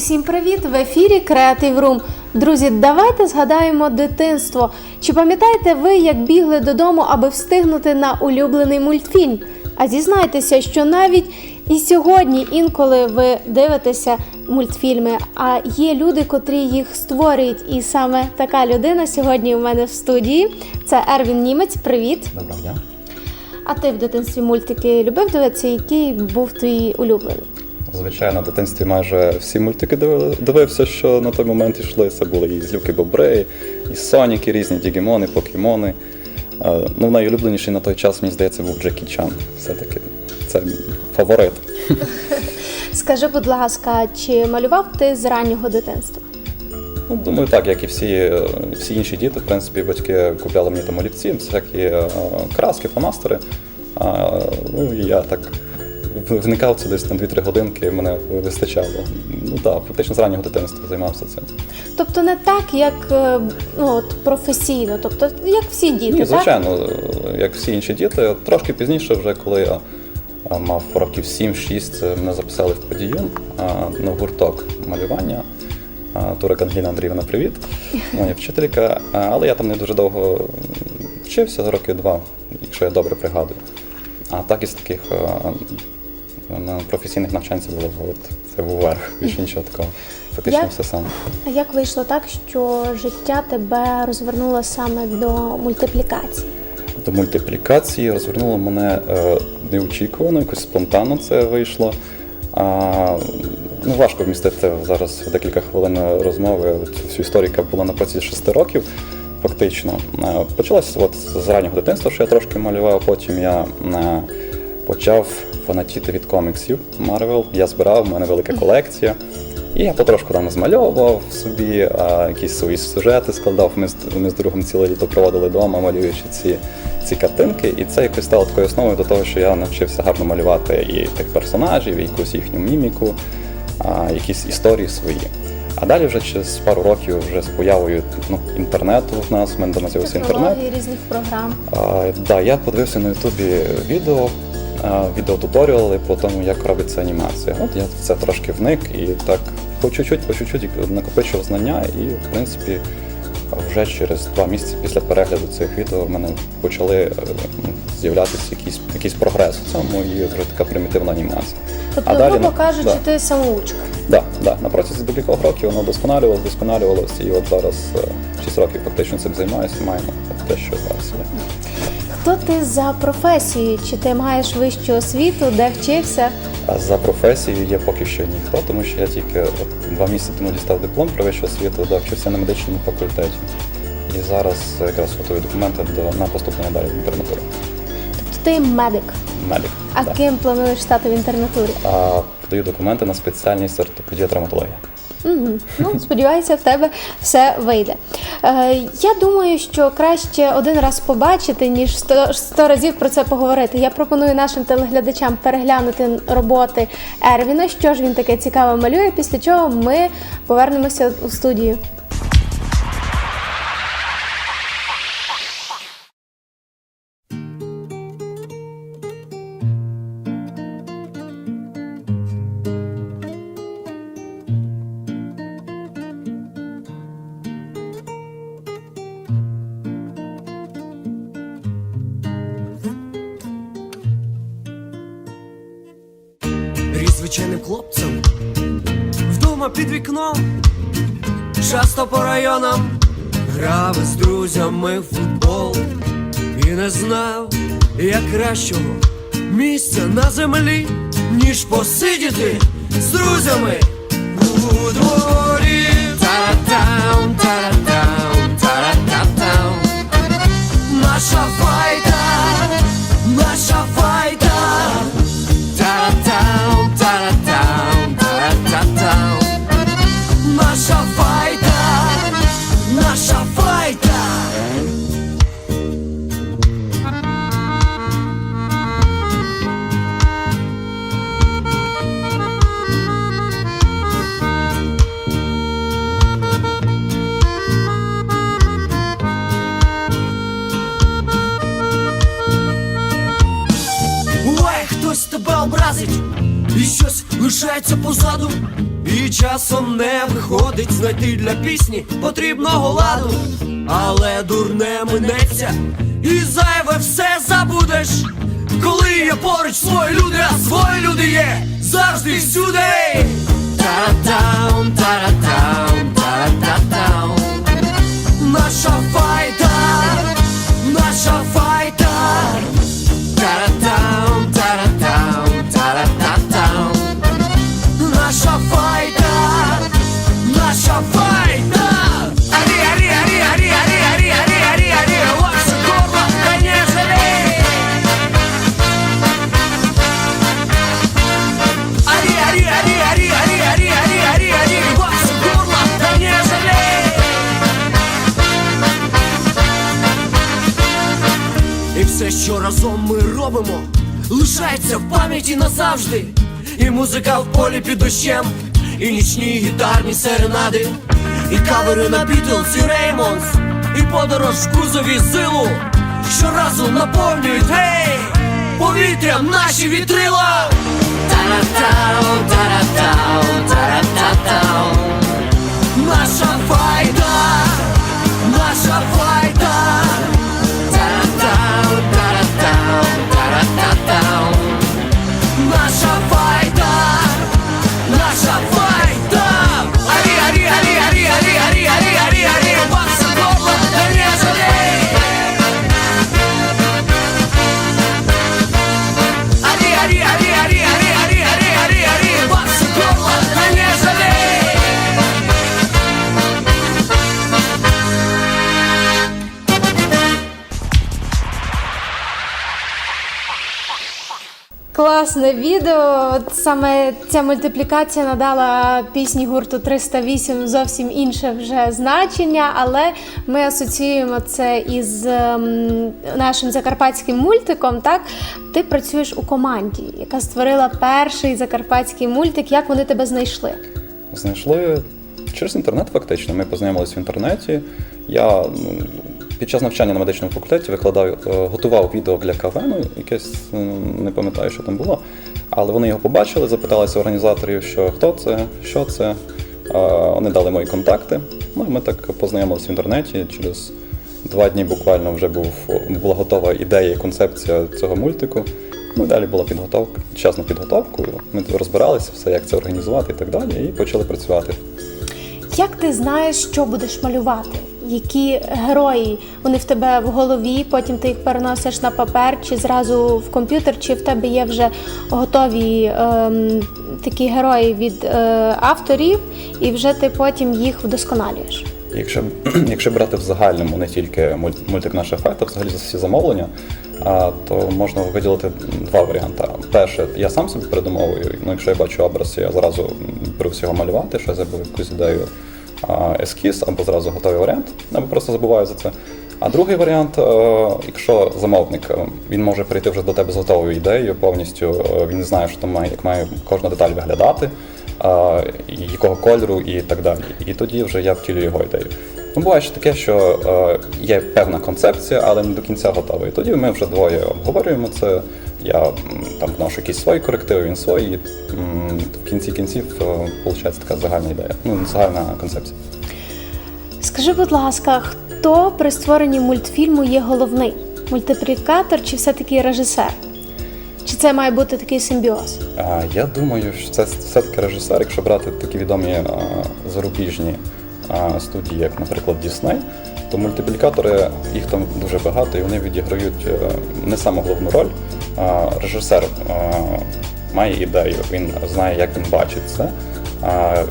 Усім привіт! В ефірі Creative Room. Друзі, давайте згадаємо дитинство. Чи пам'ятаєте ви, як бігли додому, аби встигнути на улюблений мультфільм? А зізнайтеся, що навіть і сьогодні інколи ви дивитеся мультфільми, а є люди, котрі їх створюють. І саме така людина сьогодні у мене в студії. Це Ервін Німець. Привіт! Доброго дня. А ти в дитинстві мультики любив дивитися? Який був твій улюблений? Звичайно, в дитинстві майже всі мультики дивили- дивився, що на той момент йшли. Це були і Злюки Бобри, і Соніки, різні Дігімони, Покемони. Е, Ну, найулюбленіший на той час, мені здається, був Джекі Чан. Все-таки це фаворит. Скажи, будь ласка, чи малював ти з раннього дитинства? Ну, думаю, так, як і всі, е, всі інші діти, в принципі, батьки купляли мені там олівці, всякі е, краски, фломастери. А, ну, і я так вникав це десь на 2-3 годинки, мене вистачало. Ну так, фактично з раннього дитинства займався цим. Тобто не так, як е, ну, от, професійно, тобто як всі діти, Ні, так? звичайно, як всі інші діти. Трошки пізніше, вже коли я мав років 7-6, е, мене записали в подіюн на гурток малювання. Турик Ангеліна Андріївна, привіт. Моя вчителька. Але я там не дуже довго вчився, роки два, якщо я добре пригадую. А так із таких на професійних навчань це було от, це був верх, більше нічого такого. Фактично все саме. А як вийшло так, що життя тебе розвернуло саме до мультиплікації? до мультиплікації розвернуло мене е, неочікувано, якось спонтанно це вийшло. А, ну, важко вмістити зараз в декілька хвилин розмови цю всю історію, яка була на протязі шести років. Фактично, Е, почалося от з раннього дитинства, що я трошки малював. Потім я е, почав фанатіти від коміксів Марвел. Я збирав, в мене велика колекція. І я потрошку там змальовував собі, а, якісь свої сюжети складав. Ми з, ми з другом ціле літо проводили вдома, малюючи ці, ці картинки. І це якось стало такою основою до того, що я навчився гарно малювати і тих персонажів, і якусь їхню міміку, а, якісь історії свої. А далі вже через пару років вже з появою ну, інтернету в нас, в мене дома з'явився інтернет. Різних програм. А, да, я подивився на Ютубі відео, відеотуторіали по тому, як робиться анімація. От я це трошки вник і так по чуть-чуть, по чуть-чуть накопичив знання, і в принципі вже через два місяці після перегляду цих відео в мене почали е, з'являтися якийсь, якийсь прогрес у цьому і вже така примітивна анімація. Тобто, А далі, грубо кажучи, да. ти самоучка. Да, да, на протязі декількох років воно досконалювалося, досконалювалося, і от зараз е, 6 років фактично цим займаюся, маємо те, що зараз є. Хто ти за професією? Чи ти маєш вищу освіту, де вчився? А за професією є поки що ніхто, тому що я тільки два місяці тому дістав диплом про вищу освіту, да, вчився на медичному факультеті. І зараз якраз готую документи до, на поступлення далі в інтернатуру. Ти медик. Медик. А да. ким плануєш стати в інтернатурі? А подаю документи на спеціальність ортопедія травматологія. Угу. Ну, сподіваюся, в тебе все вийде. Е, я думаю, що краще один раз побачити, ніж сто, сто разів про це поговорити. Я пропоную нашим телеглядачам переглянути роботи Ервіна, що ж він таке цікаве малює, після чого ми повернемося у студію. Часто по районам грав із друзями в футбол і не знав, як кращого місця на землі, ніж посидіти з друзями у дворі. Наша файта, наша файта. Лишається позаду, і часом не виходить знайти для пісні потрібного ладу, але дурне минеться, і зайве все забудеш. Коли є поруч свої люди, а свої люди є завжди всюди. Та-там, таратам, все, що разом ми робимо, лишається в пам'яті назавжди. І музика в полі під дощем, і нічні гітарні серенади, і кавери на Бітлз і Реймонс, і подорож в кузові зилу, щоразу наповнюють гей, повітрям наші вітрила. Таратау, таратау, тарататау. Наша файда, наша файда. Класне відео. Саме ця мультиплікація надала пісні гурту 308 зовсім інше вже значення, але ми асоціюємо це із ем, нашим закарпатським мультиком. Так, ти працюєш у команді, яка створила перший закарпатський мультик. Як вони тебе знайшли? Знайшли через інтернет, фактично. Ми познайомилися в інтернеті. Я під час навчання на медичному факультеті викладав, е, готував відео для КВН, якесь не пам'ятаю, що там було. Але вони його побачили, запиталися організаторів, що хто це, що це. Е, Вони дали мої контакти. Ну і ми так познайомилися в інтернеті. Через два дні буквально вже був, була готова ідея і концепція цього мультику. Ну, і далі була підготовка, час на підготовку. Ми розбиралися все, як це організувати і так далі, і почали працювати. Як ти знаєш, що будеш малювати? Які герої вони в тебе в голові, потім ти їх переносиш на папер, чи зразу в комп'ютер, чи в тебе є вже готові ем, такі герої від е, авторів, і вже ти потім їх вдосконалюєш. Якщо, якщо брати в загальному не тільки муль- мультик наша файта, взагалі за всі замовлення, а, то можна виділити два варіанти. Перше, я сам собі придумовую. Ну, якщо я бачу образ, я зразу м, беруся його малювати, що я забув якусь ідею а, ескіз, або зразу готовий варіант, або просто забуваю за це. А другий варіант, е, якщо замовник е, він може прийти вже до тебе з готовою ідеєю, повністю е, він знає, що там має, як має кожна деталь виглядати, якого кольору і так далі. І тоді вже я втілюю його ідею. Ну, буває ще таке, що є певна концепція, але не до кінця готова. І тоді ми вже двоє обговорюємо це. Я там вношу якісь свої корективи, він свої. і, В кінці кінців виходить така загальна ідея, ну загальна концепція. Скажи, будь ласка, хто при створенні мультфільму є головний? Мультиплікатор чи все-таки режисер? Чи це має бути такий симбіоз? Я думаю, що це все-таки режисер, якщо брати такі відомі зарубіжні студії, як, наприклад, Disney, то мультиплікатори, їх там дуже багато, і вони відіграють е, не саму головну роль. Режисер має ідею, він знає, як він бачить це.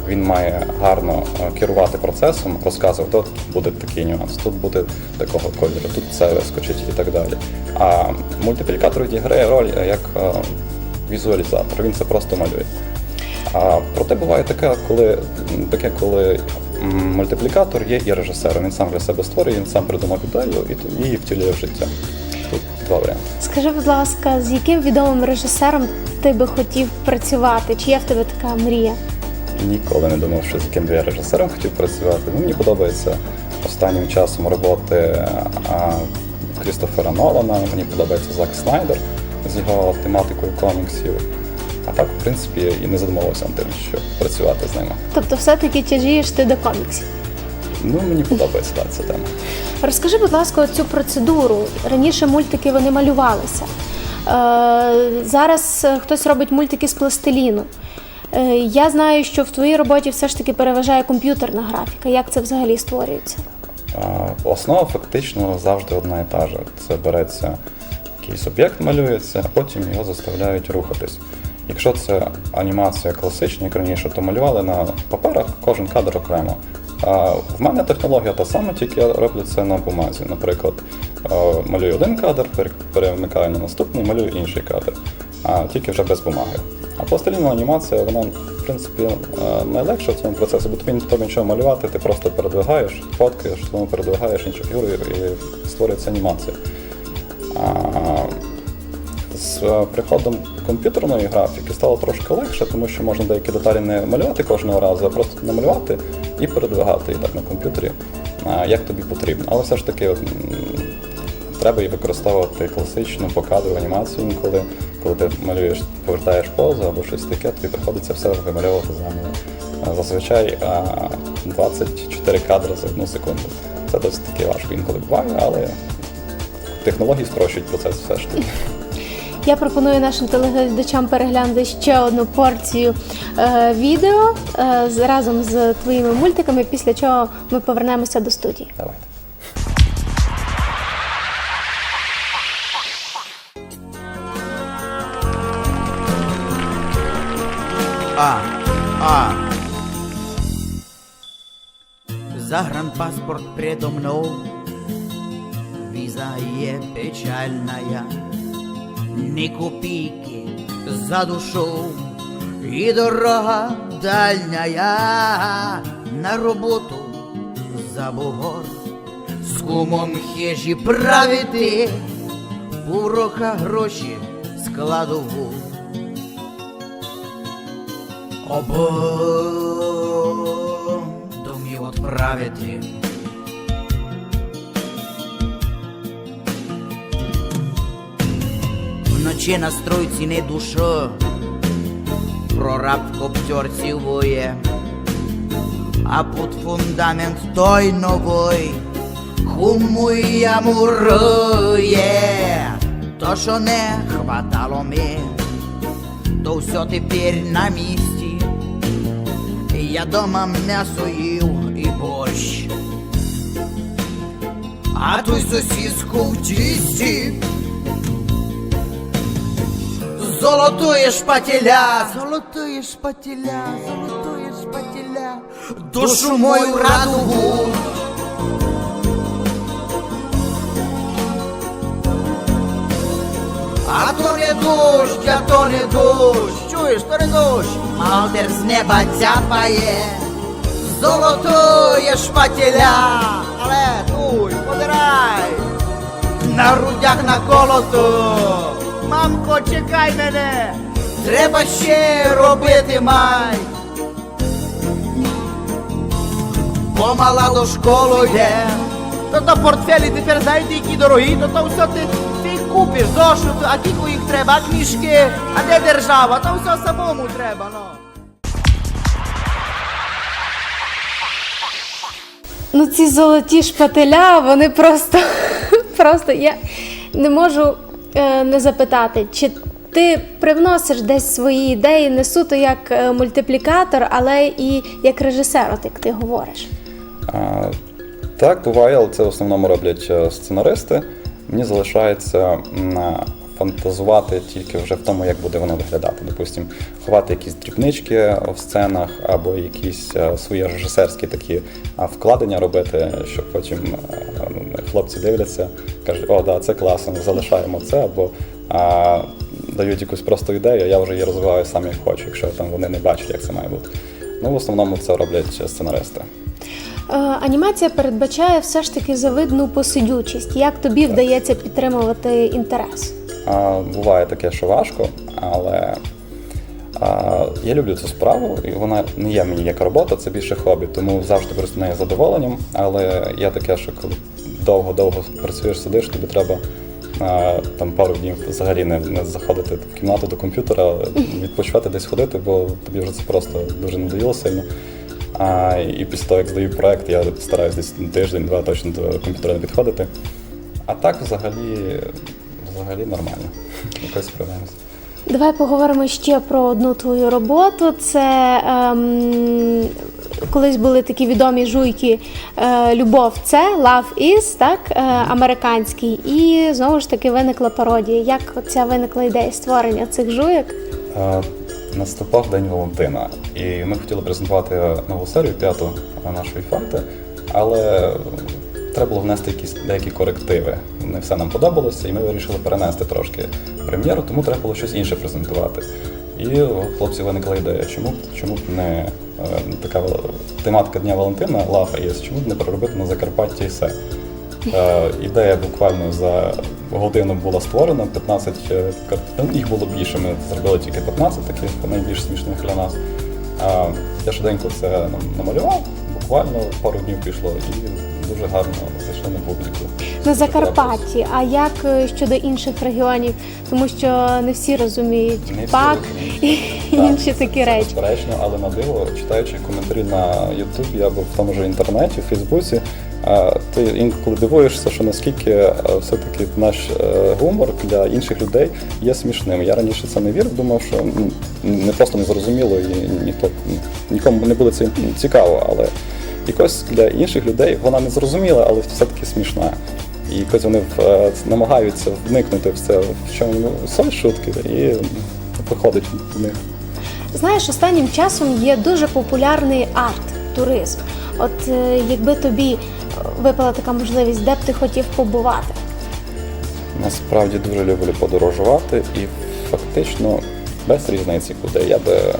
Він має гарно керувати процесом, розказувати, от буде такий нюанс, тут буде такого кольору, тут це вискочить і так далі. А мультиплікатор відіграє роль е, як візуалізатор, він це просто малює. А проте буває таке, коли таке, коли мультиплікатор є і режисером. Він сам для себе створює, він сам придумав ідею і її втілює в життя. Два варіанти. Скажи, будь ласка, з яким відомим режисером ти би хотів працювати? Чи є в тебе така мрія? Ніколи не думав, що з яким би я режисером хотів працювати. Ну, мені подобається останнім часом роботи а, Крістофера Нолана, мені подобається Зак Снайдер з його тематикою коміксів. А так, в принципі, і не задумувався над тим, щоб працювати з ними. Тобто, все-таки тяжієш ти до коміксів. Ну, мені подобається так, ця тема. Розкажи, будь ласка, цю процедуру. Раніше мультики вони малювалися. Е, зараз е, хтось робить мультики з пластиліну. Е, я знаю, що в твоїй роботі все ж таки переважає комп'ютерна графіка. Як це взагалі створюється? А, Основа фактично завжди одна і та ж. Це береться якийсь об'єкт, малюється, а потім його заставляють рухатись. Якщо це анімація класична, як раніше, то малювали на паперах кожен кадр окремо. А в мене технологія та сама, тільки я роблю це на бумазі. Наприклад, е, малюю один кадр, перемикаю на наступний, малюю інший кадр, а тільки вже без бумаги. А пластилінна анімація, вона, в принципі, е, найлегша в цьому процесі, бо тобі не треба нічого малювати, ти просто передвигаєш, фоткаєш, тому передвигаєш іншу фігуру і створюється анімація. З е, приходом комп'ютерної графіки стало трошки легше, тому що можна деякі деталі не малювати кожного разу, а просто намалювати і передвигати їх так на комп'ютері, як тобі потрібно. Але все ж таки треба і використовувати класичну покадрову анімацію інколи, коли ти малюєш, повертаєш позу або щось таке, тобі приходиться все вимальовувати заново. А, Зазвичай 24 кадри за одну секунду. Це досить таки важко інколи буває, але технології спрощують процес все ж таки. Я пропоную нашим телеглядачам переглянути ще одну порцію е, відео е, з- разом з твоїми мультиками, після чого ми повернемося до студії. Давайте. А, а. Загранпаспорт предо мной, виза е печальная, ни копейки за душу и дорога дальняя на роботу за бугор. З кумом хижі правити, урока гроші складову. Обом відправити. Вночі на стройці не душа, прораб в коптерці воє, а під фундамент той новий хумує мурує, то що не хватало ми то все тепер на місці. Я дома м'ясо їв і борщ. А той сосиску в тісті. Золотує шпателя, золотує шпателя, золотує шпателя, душу мою радугу. А то не дощ, а то не дощ, чуєш, то не дощ, Малдер з неба цяпає, золотує шпателя, але туй, подирай, на грудях на колоту. Мамко, чекай мене, треба ще робити май. Помала до школи йде, то то портфелі тепер знаєте, які дорогі, то то все ти, ти купиш, зошит, а кілько їх треба, а книжки, а де держава, то все самому треба, ну. Ну, ці золоті шпателя, вони просто, просто я не можу не запитати, чи ти привносиш десь свої ідеї не суто як е, мультиплікатор, але і як режисер, от як ти говориш. А, так, буває, але це в основному роблять е, сценаристи. Мені залишається м, а, фантазувати тільки вже в тому, як буде воно виглядати. Допустим, ховати якісь дрібнички в сценах або якісь е, свої режисерські такі вкладення робити, щоб потім е, хлопці дивляться, кажуть, о, да, це класно, залишаємо це, або а, дають якусь просто ідею, я вже її розвиваю сам як хочу, якщо там вони не бачать, як це має бути. Ну, в основному це роблять сценаристи. Е, Анімація передбачає все ж таки завидну посидючість. Як тобі вдається підтримувати інтерес? А, буває таке, що важко, але а, я люблю цю справу, і вона не є мені як робота, це більше хобі, тому завжди користуюсь нею задоволенням. Але є таке, що коли довго-довго працюєш, сидиш, тобі треба там пару днів взагалі не, не заходити в кімнату до комп'ютера, відпочивати десь ходити, бо тобі вже це просто дуже надоїло сильно. А, і після того, як здаю проект, я стараюсь десь тиждень-два точно до комп'ютера не підходити. А так взагалі, взагалі нормально. Якось справляємося. Давай поговоримо ще про одну твою роботу. Це ем, колись були такі відомі жуйки е, Любов це Love is, так, е, американський. І знову ж таки виникла пародія. Як ця виникла ідея створення цих жуйок? Е, Наступав День Валентина, і ми хотіли презентувати нову серію п'яту нашої фанти, але треба було внести якісь деякі корективи. Не все нам подобалося, і ми вирішили перенести трошки прем'єру, тому треба було щось інше презентувати. І у хлопців виникла ідея, чому б чому б не е, така тематика Дня Валентина, Лафа є, чому б не переробити на Закарпатті і все. Е, ідея буквально за годину була створена, 15 е, картин, їх було більше, ми зробили тільки 15 таких найбільш смішних для нас. Я швиденько це нам- намалював, буквально пару днів пішло і дуже гарно зайшли на публіку. На Закарпатті. А як е, щодо інших регіонів? Тому що не всі розуміють Не всі пак і Так, інші такі це речі. Безперечно, але на диво, читаючи коментарі на Ютубі або в тому ж інтернеті, в Фейсбуці, ти інколи дивуєшся, що наскільки е, все-таки наш е, гумор для інших людей є смішним. Я раніше це не вірив, думав, що м, не просто не зрозуміло і ніхто нікому не буде це цікаво, але якось для інших людей вона не зрозуміла, але все-таки смішна. І якось вони е, намагаються вникнути в це, в чому суть шутки, і виходить в них. Знаєш, останнім часом є дуже популярний арт-туризм. От е, якби тобі випала така можливість, де б ти хотів побувати? Насправді дуже люблю подорожувати і фактично без різниці, куди я би е,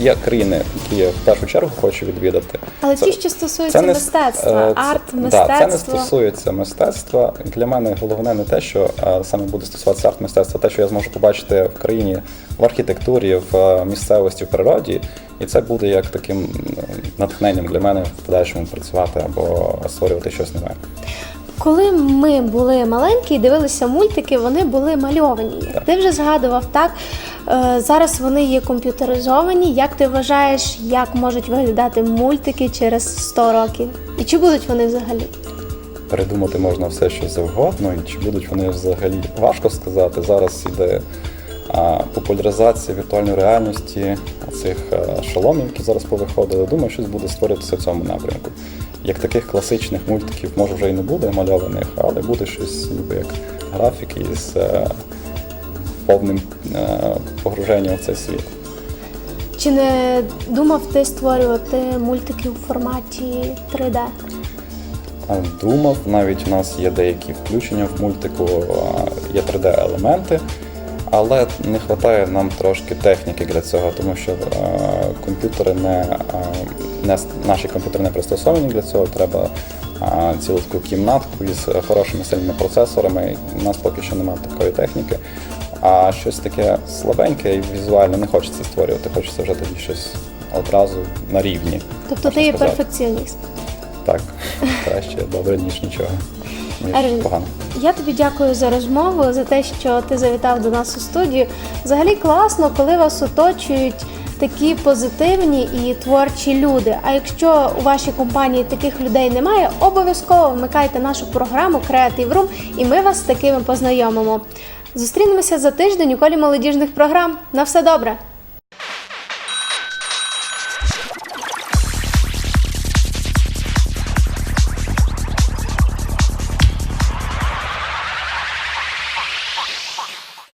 є країни, які я в першу чергу хочу відвідати. Але Це- ті, що стосуються мистецтва, е, арт, Да, це не стосується мистецтва. Для мене головне не те, що е, саме буде стосуватися арт мистецтва, те, що я зможу побачити в країні в архітектурі, в е, місцевості, в природі, і це буде як таким е, натхненням для мене в подальшому працювати або створювати щось нове. Коли ми були маленькі і дивилися мультики, вони були мальовані. Ти вже згадував, так е, зараз вони є комп'ютеризовані. Як ти вважаєш, як можуть виглядати мультики через 100 років? І чи будуть вони взагалі? Передумати можна все, що завгодно, і чи будуть вони взагалі важко сказати. Зараз іде популяризація віртуальної реальності, цих шоломів, які зараз повиходили. Думаю, щось буде створюватися в цьому напрямку. Як таких класичних мультиків, може вже і не буде мальованих, але буде щось ніби як графіки е, повним е, погруженням в цей світ. Чи не думав ти створювати мультики у форматі 3D? Думав, навіть у нас є деякі включення в мультику, є 3D-елементи, але не вистачає нам трошки техніки для цього, тому що а, комп'ютери не, не наші комп'ютери не пристосовані для цього. Треба цілу таку кімнатку із хорошими сильними процесорами. У нас поки що немає такої техніки. А щось таке слабеньке і візуально не хочеться створювати, хочеться вже тоді щось одразу на рівні. Тобто ти є сказати. перфекціоніст. Так, краще добре, ніж нічого. Ніж погано. Я тобі дякую за розмову, за те, що ти завітав до нас у студію. Взагалі класно, коли вас оточують такі позитивні і творчі люди. А якщо у вашій компанії таких людей немає, обов'язково вмикайте нашу програму Creative Room і ми вас з такими познайомимо. Зустрінемося за тиждень у колі молодіжних програм. На все добре!